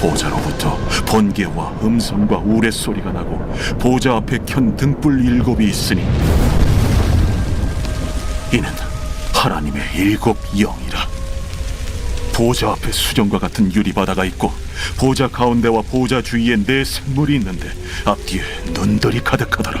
보좌로부터 번개와 음성과 우레소리가 나고 보좌 앞에 켠 등불 일곱이 있으니 이는 하나님의 일곱 영이라. 보좌 앞에 수정과 같은 유리바다가 있고 보좌 가운데와 보좌 주위에 네 생물이 있는데 앞뒤에 눈들이 가득하더라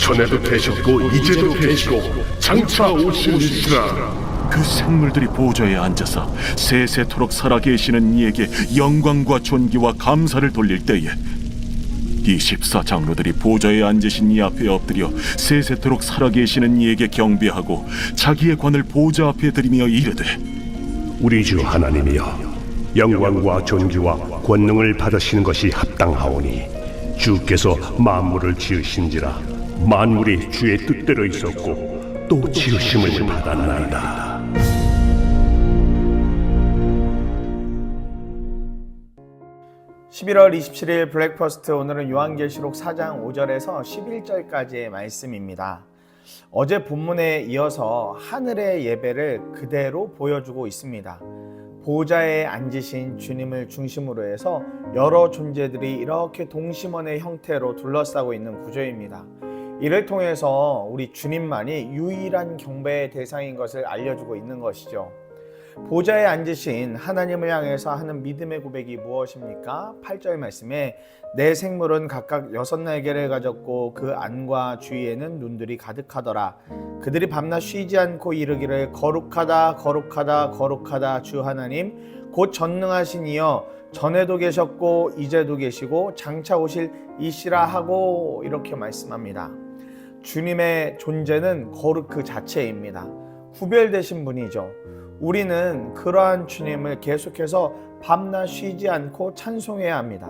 전에도 되셨고 이제도 되시고 장차 오시리시라. 그 생물들이 보좌에 앉아서 세세토록 살아계시는 이에게 영광과 존귀와 감사를 돌릴 때에 24 장로들이 보좌에 앉으신 이 앞에 엎드려 세세토록 살아계시는 이에게 경배하고 자기의 관을 보좌 앞에 들이며 이르되 우리 주 하나님이여 영광과 존귀와 권능을 받으시는 것이 합당하오니 주께서 만물을 지으신지라 만물이 주의 뜻대로 있었고 또 지으심을 받았나이다 11월 27일 블랙퍼스트 오늘은 요한계시록 4장 5절에서 11절까지의 말씀입니다. 어제 본문에 이어서 하늘의 예배를 그대로 보여주고 있습니다. 보좌에 앉으신 주님을 중심으로 해서 여러 존재들이 이렇게 동심원의 형태로 둘러싸고 있는 구조입니다. 이를 통해서 우리 주님만이 유일한 경배의 대상인 것을 알려주고 있는 것이죠. 보좌에 앉으신 하나님을 향해서 하는 믿음의 고백이 무엇입니까? 8절 말씀에 내 생물은 각각 여섯 날개를 가졌고 그 안과 주위에는 눈들이 가득하더라. 그들이 밤낮 쉬지 않고 이르기를 거룩하다 거룩하다 거룩하다 주 하나님 곧 전능하신 이여 전에도 계셨고 이제도 계시고 장차 오실 이시라 하고 이렇게 말씀합니다. 주님의 존재는 거룩 그 자체입니다. 구별되신 분이죠. 우리는 그러한 주님을 계속해서 밤낮 쉬지 않고 찬송해야 합니다.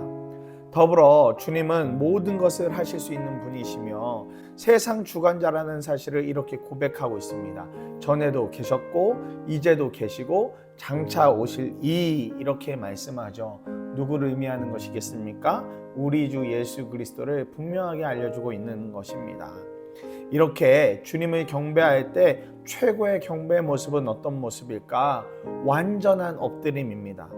더불어 주님은 모든 것을 하실 수 있는 분이시며 세상 주관자라는 사실을 이렇게 고백하고 있습니다. 전에도 계셨고 이제도 계시고 장차 오실 이 이렇게 말씀하죠. 누구를 의미하는 것이겠습니까? 우리 주 예수 그리스도를 분명하게 알려주고 있는 것입니다. 이렇게 주님을 경배할 때 최고의 경배의 모습은 어떤 모습일까? 완전한 엎드림입니다.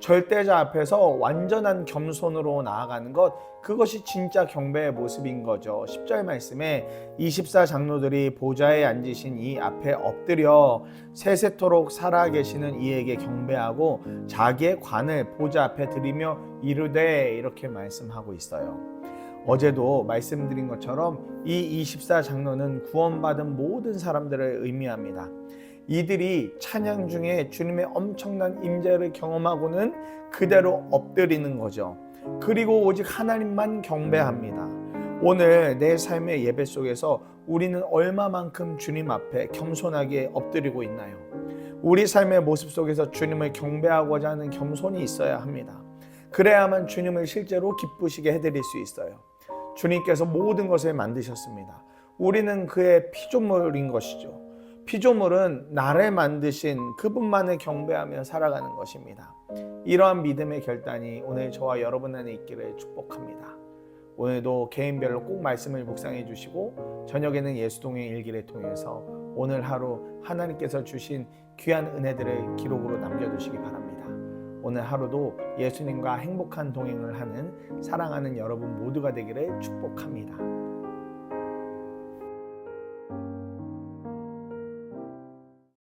절대자 앞에서 완전한 겸손으로 나아가는 것, 그것이 진짜 경배의 모습인 거죠. 10절 말씀에 24 장로들이 보좌에 앉으신 이 앞에 엎드려 세세토록 살아계시는 이에게 경배하고 자기의 관을 보좌 앞에 드리며 이르되 이렇게 말씀하고 있어요. 어제도 말씀드린 것처럼 이 24 장로는 구원받은 모든 사람들을 의미합니다. 이들이 찬양 중에 주님의 엄청난 임재를 경험하고는 그대로 엎드리는 거죠. 그리고 오직 하나님만 경배합니다. 오늘 내 삶의 예배 속에서 우리는 얼마만큼 주님 앞에 겸손하게 엎드리고 있나요? 우리 삶의 모습 속에서 주님을 경배하고자 하는 겸손이 있어야 합니다. 그래야만 주님을 실제로 기쁘시게 해드릴 수 있어요. 주님께서 모든 것을 만드셨습니다. 우리는 그의 피조물인 것이죠. 피조물은 나를 만드신 그분만을 경배하며 살아가는 것입니다. 이러한 믿음의 결단이 오늘 저와 여러분 안에 있기를 축복합니다. 오늘도 개인별로 꼭 말씀을 묵상해 주시고 저녁에는 예수동의 일기를 통해서 오늘 하루 하나님께서 주신 귀한 은혜들을 기록으로 남겨두시기 바랍니다. 오늘 하루도 예수님과 행복한 동행을 하는 사랑하는 여러분 모두가 되기를 축복합니다.